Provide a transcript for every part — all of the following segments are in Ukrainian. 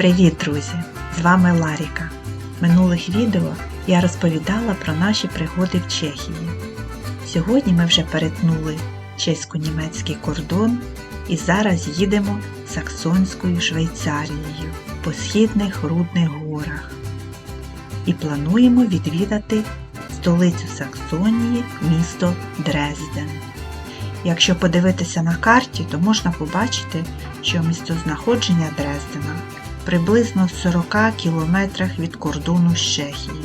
Привіт, друзі! З вами Ларіка. В минулих відео я розповідала про наші пригоди в Чехії. Сьогодні ми вже перетнули чесько-німецький кордон і зараз їдемо Саксонською Швейцарією по східних Рудних горах. І плануємо відвідати столицю Саксонії, місто Дрезден. Якщо подивитися на карті, то можна побачити, що місцезнаходження Дрездена приблизно в 40 кілометрах від кордону з Чехією.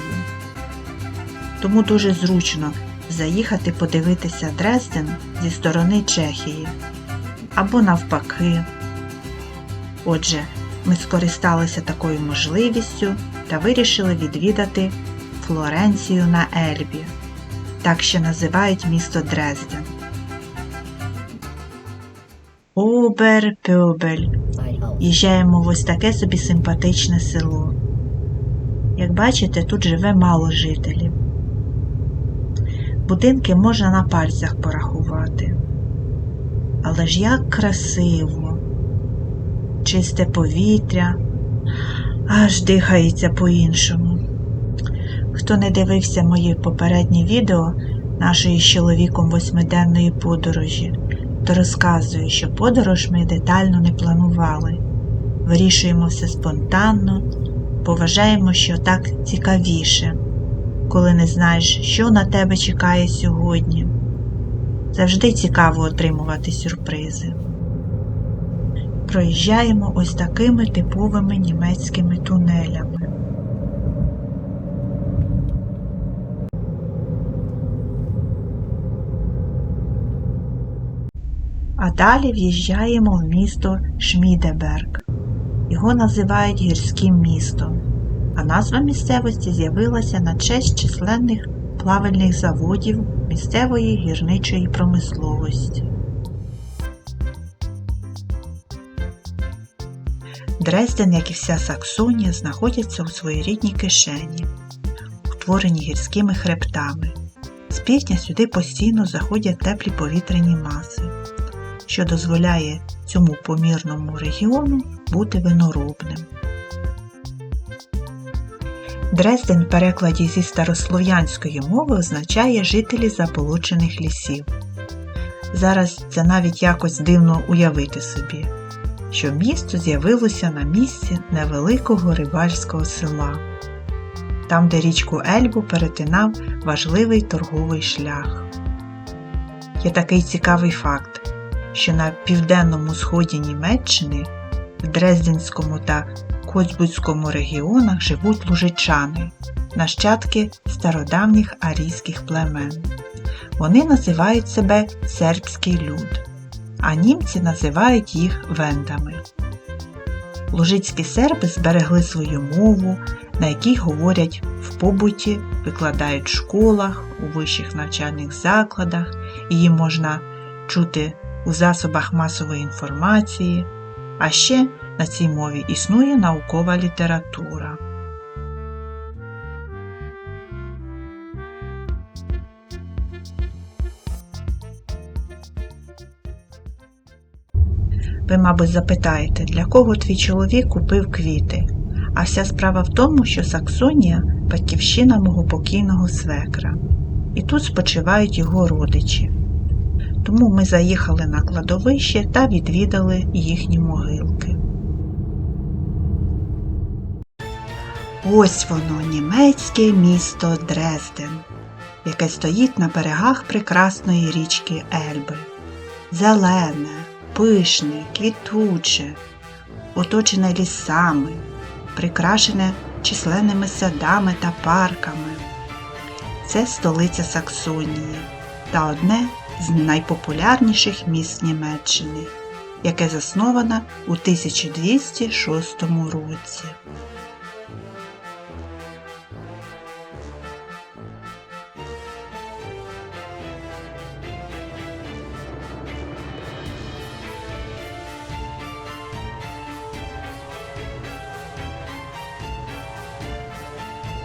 Тому дуже зручно заїхати подивитися Дрезден зі сторони Чехії або навпаки. Отже, ми скористалися такою можливістю та вирішили відвідати Флоренцію на Ельбі, так ще називають місто Дрезден. Обер-Пьобель. Їжджаємо в ось таке собі симпатичне село. Як бачите, тут живе мало жителів. Будинки можна на пальцях порахувати. Але ж як красиво, чисте повітря, аж дихається по-іншому. Хто не дивився мої попередні відео нашої з чоловіком восьмиденної подорожі, то розказую, що подорож ми детально не планували. Вирішуємо все спонтанно, поважаємо, що так цікавіше, коли не знаєш, що на тебе чекає сьогодні. Завжди цікаво отримувати сюрпризи. Проїжджаємо ось такими типовими німецькими тунелями. А далі в'їжджаємо в місто Шмідеберг. Його називають гірським містом, а назва місцевості з'явилася на честь численних плавальних заводів місцевої гірничої промисловості. Дрезден, як і вся Саксонія, знаходяться у своєрідній кишені, утворені гірськими хребтами. З півдня сюди постійно заходять теплі повітряні маси що дозволяє цьому помірному регіону бути виноробним. Дрезден в перекладі зі старослов'янської мови означає жителі заболочених лісів. Зараз це навіть якось дивно уявити собі, що місто з'явилося на місці невеликого рибальського села, там, де річку Ельбу перетинав важливий торговий шлях. Є такий цікавий факт що на південному сході Німеччини в Дрезденському та Коцбузькому регіонах живуть лужичани, нащадки стародавніх арійських племен. Вони називають себе сербський люд, а німці називають їх вендами. Лужицькі серби зберегли свою мову, на якій говорять в побуті, викладають в школах, у вищих навчальних закладах, її можна чути у засобах масової інформації, а ще на цій мові існує наукова література. Ви, мабуть, запитаєте, для кого твій чоловік купив квіти? А вся справа в тому, що Саксонія батьківщина мого покійного свекра, і тут спочивають його родичі тому ми заїхали на кладовище та відвідали їхні могилки. Ось воно німецьке місто Дрезден, яке стоїть на берегах прекрасної річки Ельби. Зелене, пишне, квітуче, оточене лісами, прикрашене численними садами та парками. Це столиця Саксонії та одне з найпопулярніших міст Німеччини, яке засновано у 1206 році.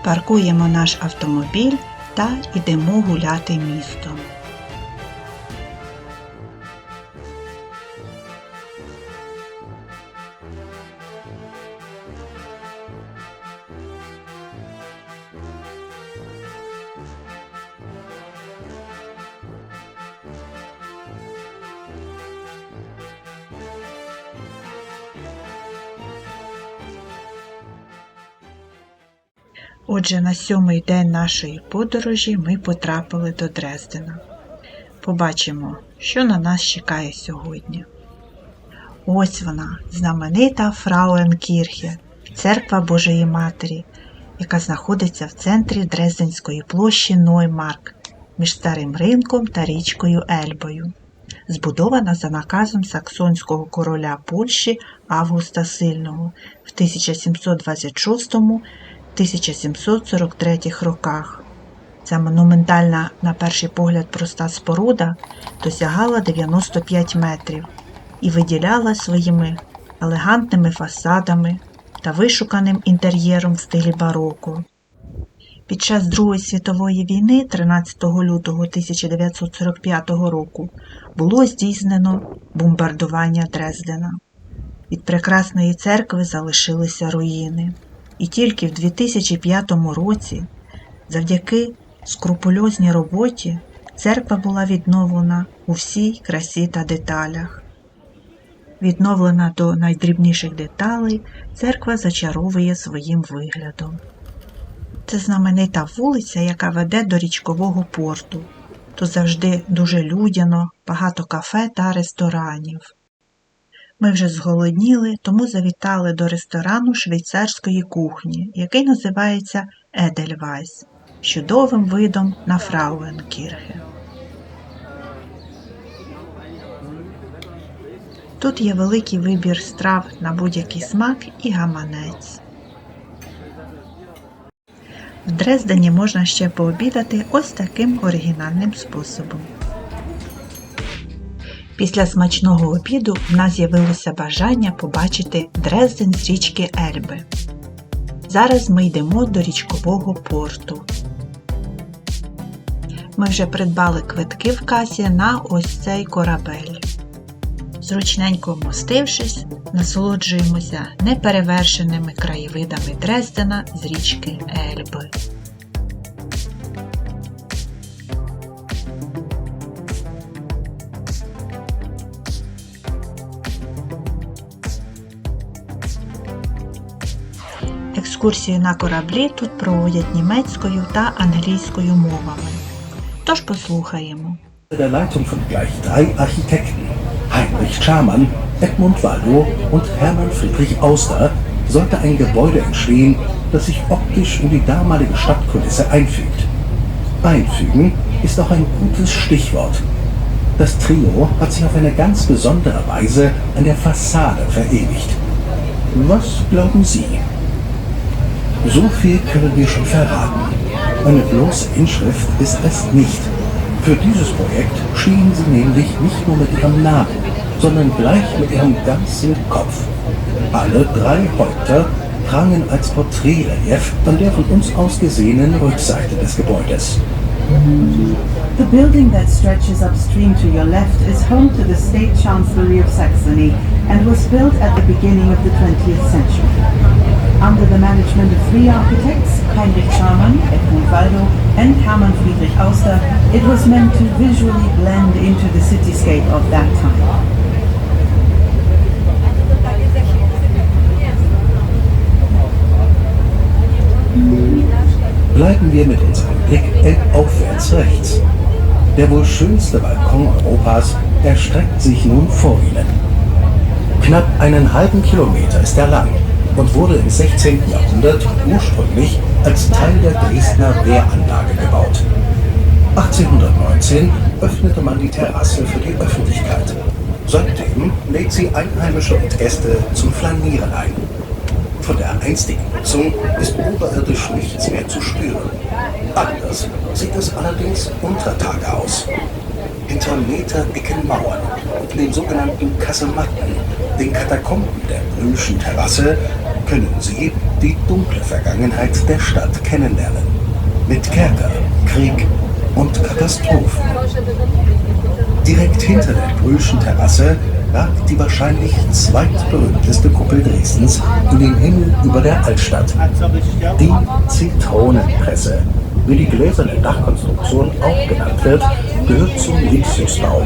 Паркуємо наш автомобіль та йдемо гуляти містом. Отже, на сьомий день нашої подорожі ми потрапили до Дрездена. Побачимо, що на нас чекає сьогодні. Ось вона, знаменита Фрауенкірхе, церква Божої Матері, яка знаходиться в центрі Дрезденської площі Ноймарк між старим ринком та річкою Ельбою. Збудована за наказом саксонського короля Польщі Августа Сильного в 1726-1743 роках. Ця монументальна, на перший погляд, проста споруда досягала 95 метрів і виділяла своїми елегантними фасадами та вишуканим інтер'єром в стилі бароко. Під час Другої світової війни, 13 лютого 1945 року, було здійснено бомбардування Дрездена. Від прекрасної церкви залишилися руїни. І тільки в 2005 році, завдяки скрупульозній роботі, церква була відновлена у всій красі та деталях. Відновлена до найдрібніших деталей, церква зачаровує своїм виглядом. Це знаменита вулиця, яка веде до річкового порту. Тут завжди дуже людяно, багато кафе та ресторанів. Ми вже зголодніли, тому завітали до ресторану швейцарської кухні, який називається Едельвайс, чудовим видом на Фрауенкірхе. Тут є великий вибір страв на будь-який смак і гаманець. В Дрездені можна ще пообідати ось таким оригінальним способом. Після смачного обіду в нас з'явилося бажання побачити Дрезден з річки Ельби. Зараз ми йдемо до річкового порту. Ми вже придбали квитки в касі на ось цей корабель. Зручненько вмостившись, насолоджуємося неперевершеними краєвидами Дрездена з річки Ельби. Екскурсію на кораблі тут проводять німецькою та англійською мовами. Тож послухаємо. der Leitung von gleich drei Architekten, Heinrich Schamann, Edmund Wallow und Hermann Friedrich Auster, sollte ein Gebäude entstehen, das sich optisch in die damalige Stadtkulisse einfügt. Einfügen ist auch ein gutes Stichwort. Das Trio hat sich auf eine ganz besondere Weise an der Fassade verewigt. Was glauben Sie? So viel können wir schon verraten. Eine bloße Inschrift ist es nicht. Für dieses Projekt schienen sie nämlich nicht nur mit ihrem Namen, sondern gleich mit ihrem ganzen Kopf. Alle drei Häupter prangen als Porträtrelief an der von uns aus gesehenen Rückseite des Gebäudes. The building that stretches upstream to your left is home to the State Chancellery of Saxony and was built at the beginning of the 20th century. Under the management of three architects, Heinrich Schamann, Edmund Waldo, and Hermann Friedrich Auster, it was meant to visually blend into the cityscape of that time. Bleiben wir mit unserem Blick elbaufwärts rechts. Der wohl schönste Balkon Europas erstreckt sich nun vor Ihnen. Knapp einen halben Kilometer ist er lang und wurde im 16. Jahrhundert ursprünglich als Teil der Dresdner Wehranlage gebaut. 1819 öffnete man die Terrasse für die Öffentlichkeit. Seitdem lädt sie Einheimische und Gäste zum Flanieren ein. Von der einstigen Nutzung ist oberirdisch nichts mehr zu spüren. Anders sieht es allerdings unter Tage aus. Hinter meterdicken Mauern und den sogenannten Kasematten, den Katakomben der Brühlschen Terrasse, können Sie die dunkle Vergangenheit der Stadt kennenlernen. Mit Kerker, Krieg und Katastrophen. Direkt hinter der Brühlschen Terrasse ragt die wahrscheinlich zweitberühmteste Kuppel Dresdens in den Himmel über der Altstadt. Die Zitronenpresse, wie die gläserne Dachkonstruktion auch genannt wird, gehört zum Lipsiusbau,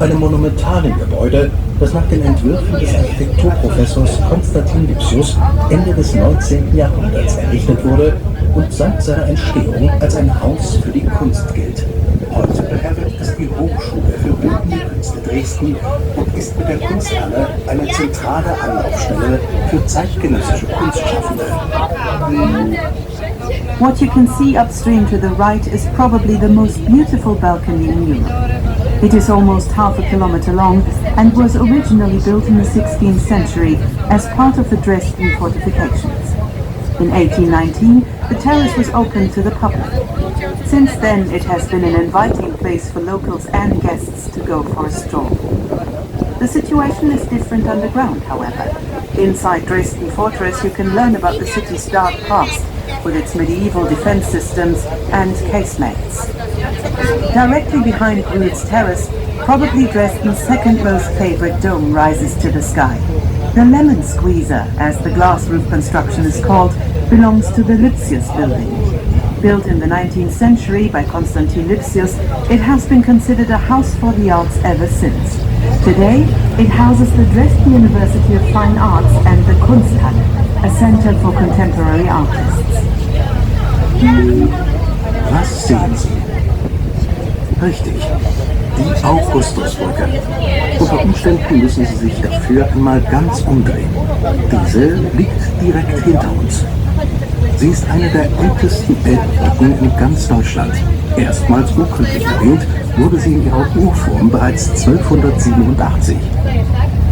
einem monumentalen Gebäude, das nach den Entwürfen des Architekturprofessors Konstantin Lipsius Ende des 19. Jahrhunderts errichtet wurde und seit seiner Entstehung als ein Haus für die Kunst gilt. Heute beherbergt es die Hochschule für Bildende Künste Dresden und ist mit der Kunsthalle eine zentrale Anlaufstelle für zeitgenössische Kunstschaffende. What you can see upstream to the right is probably the most beautiful balcony in Europe. It is almost half a kilometer long and was originally built in the 16th century as part of the Dresden fortifications. In 1819, the terrace was opened to the public. Since then, it has been an inviting place for locals and guests to go for a stroll. The situation is different underground, however. Inside Dresden Fortress, you can learn about the city's dark past with its medieval defense systems and casemates. Directly behind Rude's Terrace, probably Dresden's second most favorite dome rises to the sky. The Lemon Squeezer, as the glass roof construction is called, belongs to the Lipsius building. Built in the 19th century by Konstantin Lipsius, it has been considered a house for the arts ever since. Today, it houses the Dresden University of Fine Arts and the Kunsthalle, a center for contemporary artists. Was sehen? Richtig, die Augustusbrücke. Unter Umständen müssen Sie sich dafür einmal ganz umdrehen. Diese liegt direkt hinter uns. Sie ist eine der ältesten Elbbrücken in ganz Deutschland. Erstmals urkundlich erwähnt wurde sie in ihrer Urform bereits 1287.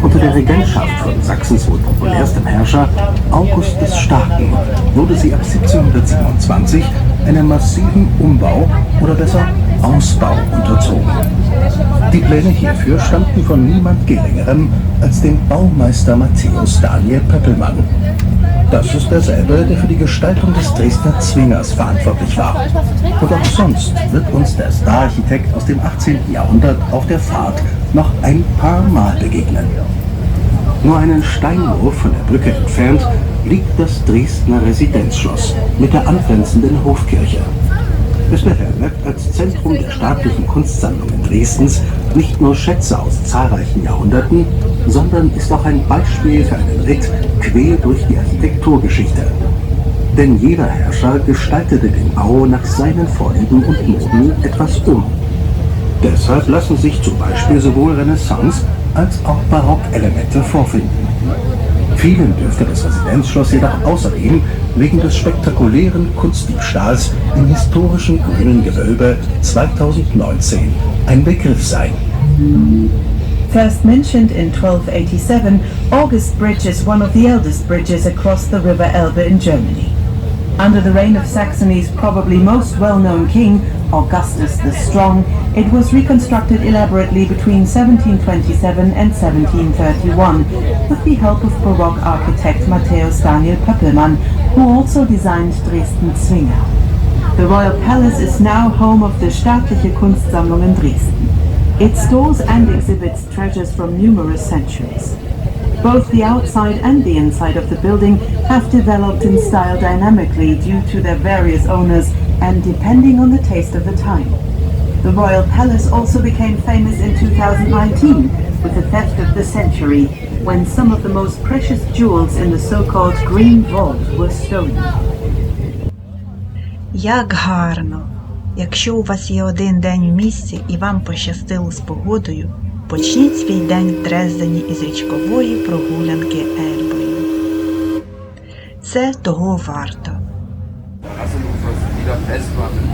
Unter der Regentschaft von Sachsens wohl populärstem Herrscher August des Starken wurde sie ab 1727 einem massiven Umbau oder besser Ausbau unterzogen. Die Pläne hierfür stammten von niemand Geringerem als dem Baumeister Matthäus Daniel Pöppelmann. Das ist derselbe, der für die Gestaltung des Dresdner Zwingers verantwortlich war. Und auch sonst wird uns der Stararchitekt aus dem 18. Jahrhundert auf der Fahrt noch ein paar Mal begegnen. Nur einen Steinwurf von der Brücke entfernt liegt das Dresdner Residenzschloss mit der angrenzenden Hofkirche. Es beherbergt als Zentrum der staatlichen Kunstsammlungen Dresdens nicht nur Schätze aus zahlreichen Jahrhunderten, sondern ist auch ein Beispiel für einen Ritt quer durch die Architekturgeschichte. Denn jeder Herrscher gestaltete den Bau nach seinen Vorlieben und Moden etwas um. Deshalb lassen sich zum Beispiel sowohl Renaissance- als auch Barockelemente vorfinden. Vielen dürfte das Residenzschloss jedoch außerdem wegen des spektakulären Kunstdiebstahls im historischen grünen Gewölbe 2019 ein Begriff sein. First mentioned in 1287, August Bridge is one of the eldest bridges across the River Elbe in Germany. Under the reign of Saxony's probably most well-known king, Augustus the Strong, it was reconstructed elaborately between 1727 and 1731 with the help of Baroque architect Matthäus Daniel Pöppelmann, who also designed Dresden Zwinger. The Royal Palace is now home of the Staatliche Kunstsammlung in Dresden. It stores and exhibits treasures from numerous centuries. Both the outside and the inside of the building have developed in style dynamically due to their various owners and depending on the taste of the time. The Royal Palace also became famous in 2019 with the theft of the century, when some of the most precious jewels in the so-called Green Vault were stolen. Як гарно! Якщо у вас є один день в місті і вам пощастило з погодою, почніть свій день в Дрездені із річкової прогулянки Ельбою. Це того варто. Lassen uns uns wieder festmachen.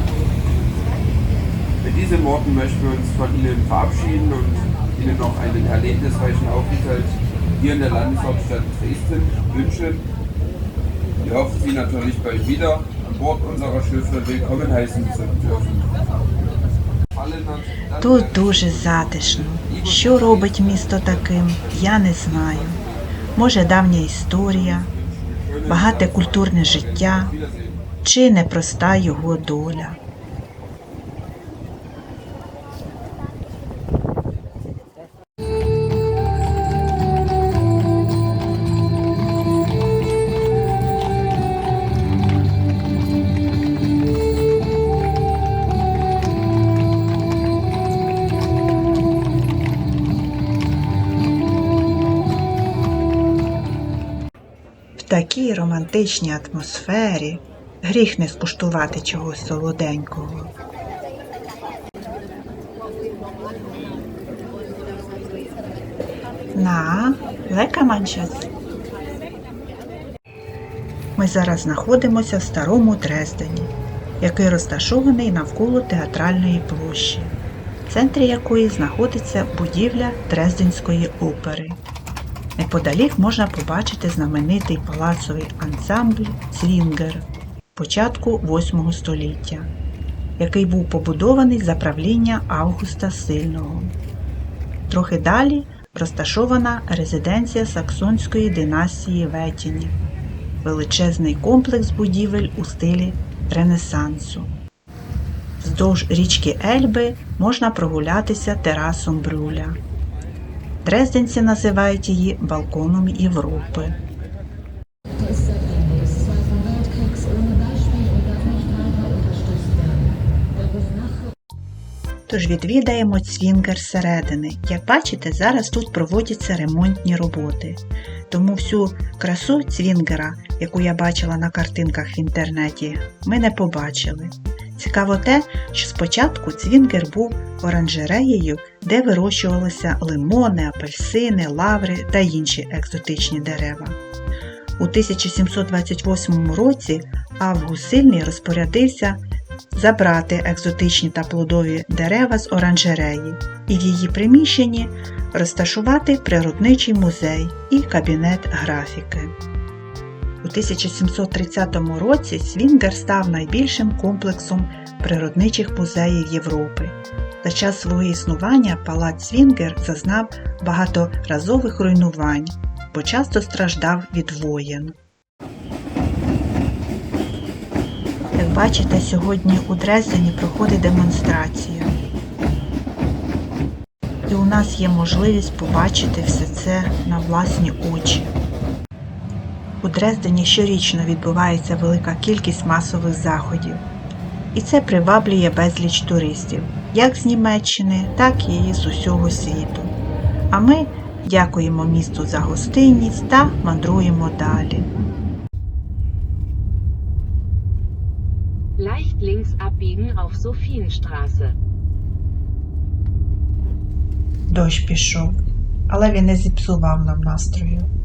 Mit diesen Worten möchten wir uns von Ihnen verabschieden und Ihnen noch einen erlebnisreichen Aufenthalt hier in der Landeshauptstadt Dresden wünschen. Wir hoffen, Sie natürlich bald wieder an Bord unserer Schiffe willkommen heißen zu dürfen. Тут дуже затишно. Що робить місто таким, я не знаю. Може, давня історія, багате культурне життя чи непроста його доля. Такій романтичній атмосфері Гріх не скуштувати чогось солоденького. На, лека манчас. Ми зараз знаходимося в старому Дрездені, який розташований навколо театральної площі, в центрі якої знаходиться будівля Дрезденської опери. Неподалік можна побачити знаменитий палацовий ансамбль Цвінгер початку 8 століття, який був побудований за правління Августа Сильного. Трохи далі розташована резиденція саксонської династії Ветінів, величезний комплекс будівель у стилі Ренесансу. Вздовж річки Ельби можна прогулятися терасом Брюля. Дрезденці називають її балконом Європи. Тож відвідаємо цвінгер зсередини. Як бачите, зараз тут проводяться ремонтні роботи. Тому всю красу цвінгера, яку я бачила на картинках в інтернеті, ми не побачили. Цікаво те, що спочатку цвінгер був оранжереєю, де вирощувалися лимони, апельсини, лаври та інші екзотичні дерева. У 1728 році Август Сильний розпорядився забрати екзотичні та плодові дерева з оранжереї і в її приміщенні розташувати природничий музей і кабінет графіки. У 1730 році Свінгер став найбільшим комплексом природничих музеїв Європи. За час свого існування палац Свінгер зазнав багаторазових руйнувань, бо часто страждав від воєн. Як бачите, сьогодні у Дрездені проходить демонстрація. І у нас є можливість побачити все це на власні очі. У Дрездені щорічно відбувається велика кількість масових заходів, і це приваблює безліч туристів, як з Німеччини, так і з усього світу. А ми дякуємо місту за гостинність та мандруємо далі. Leicht links abbiegen auf Sophienstraße. Дощ пішов, але він не зіпсував нам настрою.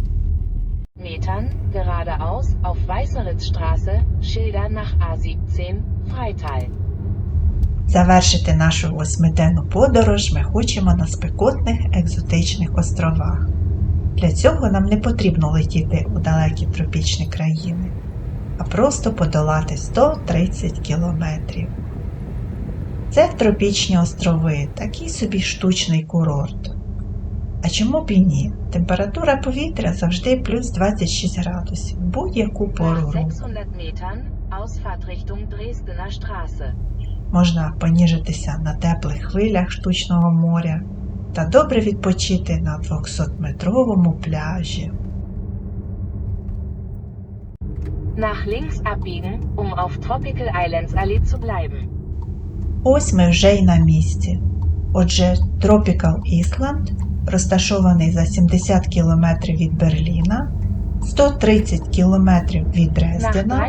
Metern, geradeaus auf Weißeritzstraße, Schilder nach A17, Freital. Завершити нашу восьмиденну подорож ми хочемо на спекотних екзотичних островах. Для цього нам не потрібно летіти у далекі тропічні країни, а просто подолати 130 кілометрів. Це тропічні острови, такий собі штучний курорт. А чому б і ні? Температура повітря завжди плюс 26 градусів, будь-яку пору року. 600 Metern, Ausfahrt Richtung Dresdener Straße. можна поніжитися на теплих хвилях штучного моря та добре відпочити на 200-метровому пляжі. Nach links abbiegen, um auf Tropical Islands Allee zu bleiben. Ось ми вже й на місці. Отже, Tropical Island розташований за 70 км від Берліна, 130 км від Дрездена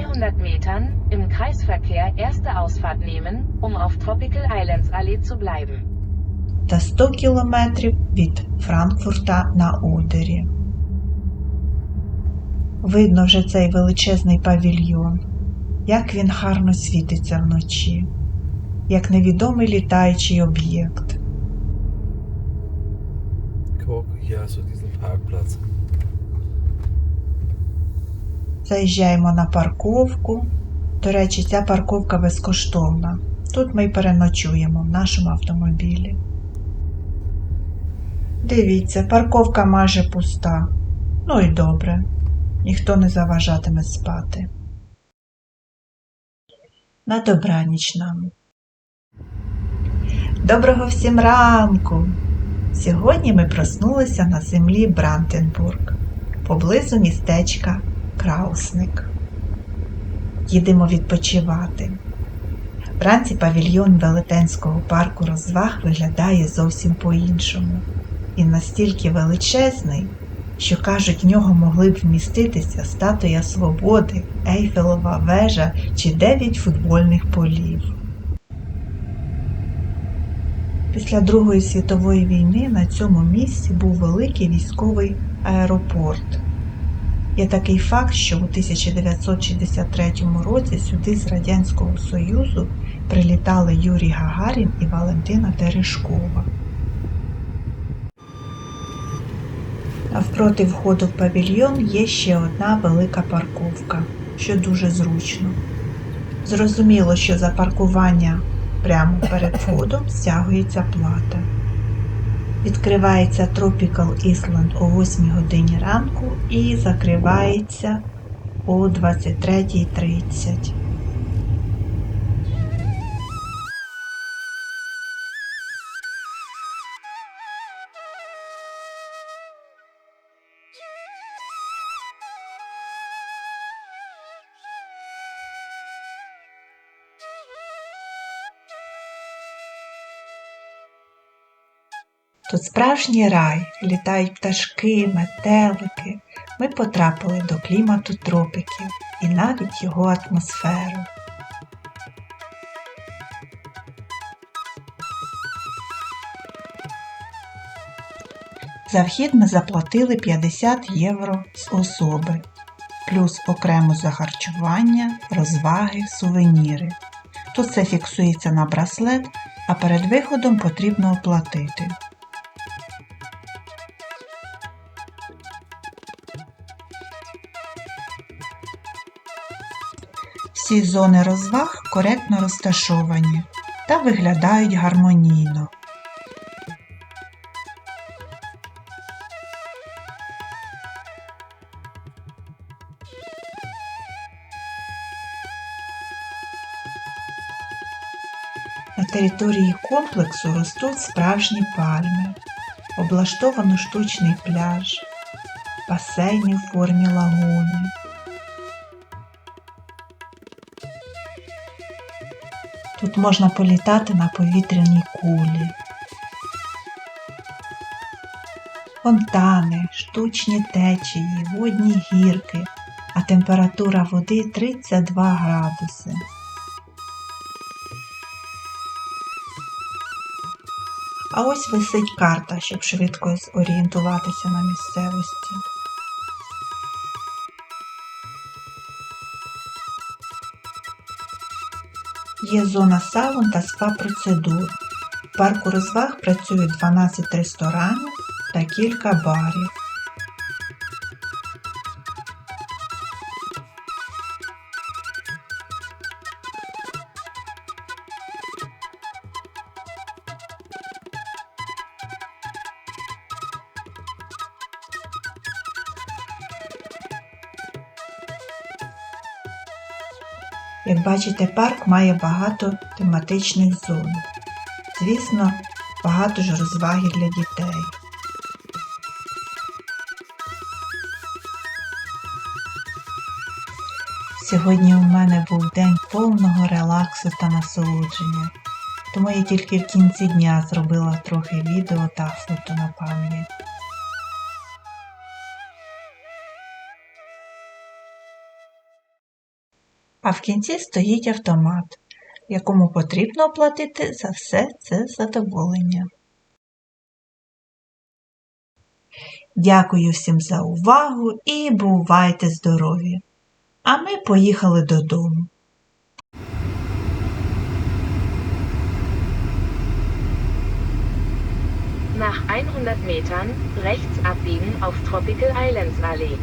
im Kreisverkehr erste Ausfahrt nehmen, um auf Tropical Islands Allee zu bleiben. та 100 км від Франкфурта на Одері. Видно вже цей величезний павільйон, як він гарно світиться вночі, як невідомий літаючий об'єкт. Hier du diesen Parkplatz. Заїжджаємо на парковку. До речі, ця парковка безкоштовна. Тут ми й переночуємо в нашому автомобілі. Дивіться, парковка майже пуста. Ну і добре. Ніхто не заважатиме спати. На добраніч нам. Доброго всім ранку! Сьогодні ми проснулися на землі Брантенбург, поблизу містечка Краусник. Їдемо відпочивати. Вранці павільйон Велетенського парку розваг виглядає зовсім по-іншому. Він настільки величезний, що кажуть, в нього могли б вміститися статуя Свободи, Ейфелева вежа чи дев'ять футбольних полів. Після Другої світової війни на цьому місці був великий військовий аеропорт. Є такий факт, що у 1963 році сюди з Радянського Союзу прилітали Юрій Гагарін і Валентина Терешкова. Навпроти входу в павільйон є ще одна велика парковка, що дуже зручно. Зрозуміло, що за паркування прямо перед входом стягується плата. Відкривається Tropical Island о 8 годині ранку і закривається о 23.30. Тут справжній рай, літають пташки, метелики. Ми потрапили до клімату тропіків і навіть його атмосферу. За вхід ми заплатили 50 євро з особи, плюс окремо за харчування, розваги, сувеніри. Тут це фіксується на браслет, а перед виходом потрібно оплатити. Всі зони розваг коректно розташовані та виглядають гармонійно. На території комплексу ростуть справжні пальми, облаштовано штучний пляж, басейни в формі лагуни. Можна політати на повітряній кулі. Фонтани, штучні течії, водні гірки, а температура води 32 градуси. А ось висить карта, щоб швидко зорієнтуватися на місцевості. Є зона саун та спа-процедур. В парку розваг працюють 12 ресторанів та кілька барів. Бачите, парк має багато тематичних зон. Звісно, багато ж розваги для дітей. Сьогодні у мене був день повного релаксу та насолодження, тому я тільки в кінці дня зробила трохи відео та фото на пам'ять. А в кінці стоїть автомат, якому потрібно оплатити за все це задоволення. Дякую всім за увагу і бувайте здорові! А ми поїхали додому. Nach 100 Metern rechts abbiegen auf Tropical Islands Allee.